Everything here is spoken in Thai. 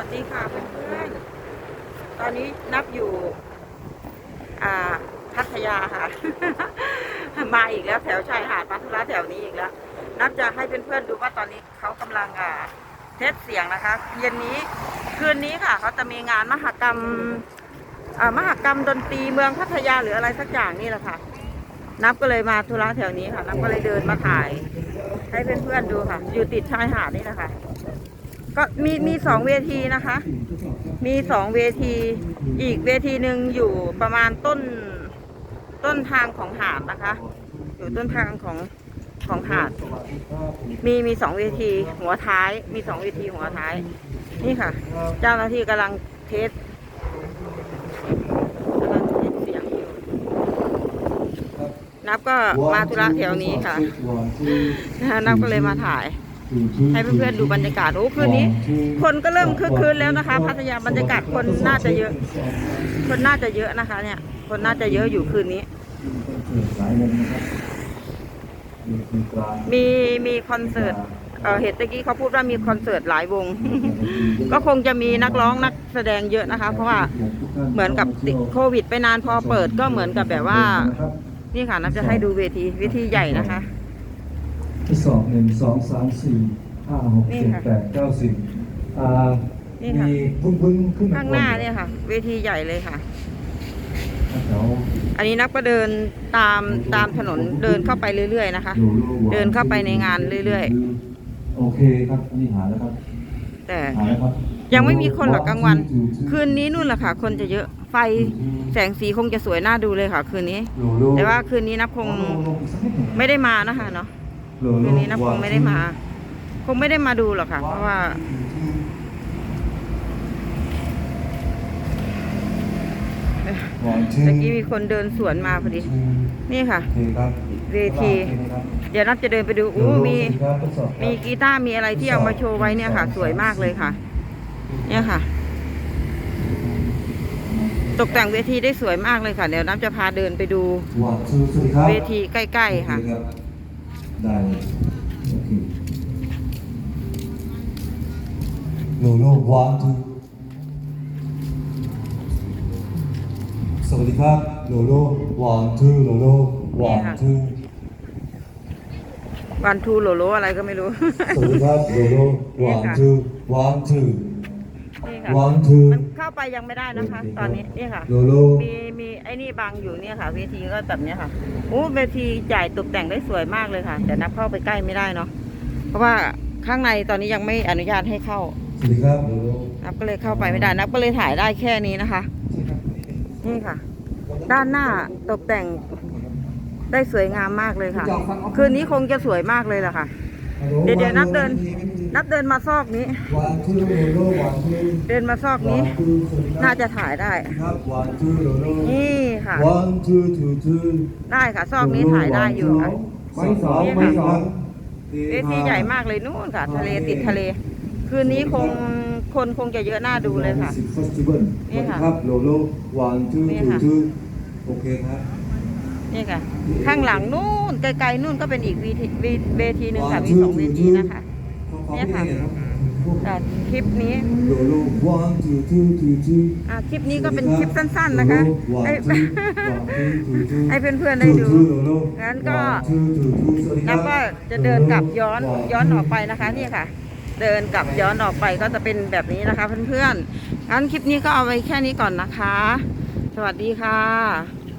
วัสดีค่ะเพื่อนๆ ตอนนี้นับอยู่ อ่า พัทยาค่ะ มาอีกแล้วแถวชายหาดพัทยาแถวนี้อีกแล้ว นับจะให้เพื่อนๆดูว่าตอนนี้เขากำลังอ่าเทสเสียงนะคะ เย็นนี้คืนนี้ค่ะ เขาจะมีงานมหกรรมอ่ามหกรรมดนตรีเมืองพัทยาหรืออะไรสักอย่างนี่แหละค่ะ นับก็เลยมาธุระแถวนี้ค่ะ นับก็เลยเดินมาถ่าย ให้เพื่อนๆดูค่ะ อยู่ติดชายหาดนี่นะค่ะ ก็มีมีสองเวทีนะคะ มีสองเวที อีกเวทีหนึ่งอยู่ประมาณต้นต้นทางของหาดนะคะ อยู่ต้นทางของของหาด มีมีสองเวทีหัวท้าย มีสองเวทีหัวท้าย นี่ค่ะ เจ้าหน้าที่กำลังเทสกำลังเทสเสียงอยู่นับก็มาธุระแถวนี้ค่ะนับก็เลยมาถ่าย ให้เพื่อนๆดูบรรยากาศโอ้คืนนี้ คนก็เริ่มคึกคืนแล้วนะคะ พัทยาบรรยากาศคนน่าจะเยอะ คนน่าจะเยอะนะคะ เนี่ย คนน่าจะเยอะอยู่คืนนี้ มีมีคอนเสิร์ตเออเห็นตะกี้เขาพูดว่ามีคอนเสิร์ตหลายวง ก็คงจะมีนักร้องนักแสดงเยอะนะคะ เพราะว่าเหมือนกับติดโควิด ไปนานพอเปิดก็เหมือนกับแบบว่า นี่ค่ะนับจะให้ดูเวทีเวทีใหญ่นะคะ ทดสอบหนึ่งสองสามสี่ห้าหกนี่เจ็ดค่ะแปดเก้าสิบอ่านี่ค่ะมีพึ่งพึ่งขึ้นมข้างหน้าเนี่ยค่ะ เวทีใหญ่เลยค่ะ แถวอันนี้นับก็เดินตามตามถนนเดินเข้าไปเรื่อยๆนะคะโลโลหวเดินเข้าไปในงานเรื่อย ๆโอเคครับอันนี่หาแล้วครับๆแต่หาแล้วครับยังไม่มีคนหรอกกลางวัน คืนนี้นู่นแหละค่ะ คนจะเยอะไฟแสงสีคงจะสวยน่าดูเลยค่ะ คืนนี้โลโลแต่ว่าคืนนี้นับคงโลโลอีกสักนิดหนึ่งไม่ได้มานะคะเนาะ โลโลคืนนี้นับคงไม่ได้มา คงไม่ได้มาดูหรอกค่ะ เพราะว่าวันที่ตะกี้มีคนเดินสวนมาพอดี นี่ค่ะโอเคครับเวที เดี๋ยวนับจะเดินไปดูอู้มี มีกีตาร์มีอะไรที่เอามาโชว์ไว้เนี่ยค่ะ สวยมากเลยค่ะ เนี่ยค่ะ ตกแต่งเวทีได้สวยมากเลยค่ะ เดี๋ยวน้ำจะพาเดินไปดูวันที่สวัสดีครับเวทีใกล้ๆค่ะโอเรับ ได้เลยโอเคโลโลวันทูสวัสดีครับโลโลวันทูโลโลวันทูวันทูโลโลอะไรก็ไม่รู้ สวัสดีครับโลโลวันทูวั นทูนี่ค่ะวันทูมันเข้าไปยังไม่ได้นะคะ ตอนนี้นี่ค่ะ โลโลมีมีไอ้นี่บังอยู่เนี่ยค่ะ เวทีก็แบบเนี้ยค่ะโอ้เวทีใหญ่ตกแต่งได้สวยมากเลยค่ะ แต่นับเข้าไปใกล้ไม่ได้เนาะเพราะว่าข้างในตอนนี้ยังไม่อนุญาตให้เข้าสวัสดีครับโลโลนับก็เลยเข้าไปไม่ได้ นับก็เลยถ่ายได้แค่นี้นะคะ นี่ค่ะ ด้านหน้าตกแต่งได้สวยงามมากเลยค่ะ คืนนี้คงจะสวยมากเลยล่ะค่ะ เดี๋ยวเดี๋ยวนับเดิน นับเดินมาซอกนี้วันทูโลโลวันทูเดินมาซอกนี้ น่าจะถ่ายได้ครับวันทูโลโลนี่ค่ะ one two two two ได้ค่ะ ซอกนี้ถ่ายได้อยู่ค่ะไม่สองไม่สองเวทีใหญ่มากเลยนู่นค่ะ ทะเลติดทะเล คืนนี้คงคนคงจะเยอะน่าดูเลยค่ะเฟสติวัลนี่ค่ะครับโลโล one two นี่ two ค่ะ two โอเคครับนี่ค่ะ ข้างหลังนู่นไกลๆนู่นก็เป็นอีกเวทีเวเวทีหนึ่งค่ะ มีสองเวทีนะคะ เนี่ยค่ะแต่คลิปนี้โลโล one two two two two อะคลิปนี้ก็เป็นคลิปสั้น ๆนะคะให้ให้เพื่อนๆได้ดูงั้นก็นับว่าจะเดินกลับย้อนย้อนออกไปนะคะนี่ค่ะ เดินกลับย้อนออกไปก็จะเป็นแบบนี้นะคะเพื่อนๆงั้นคลิปนี้ก็เอาไว้แค่นี้ก่อนนะคะ สวัสดีค่ะ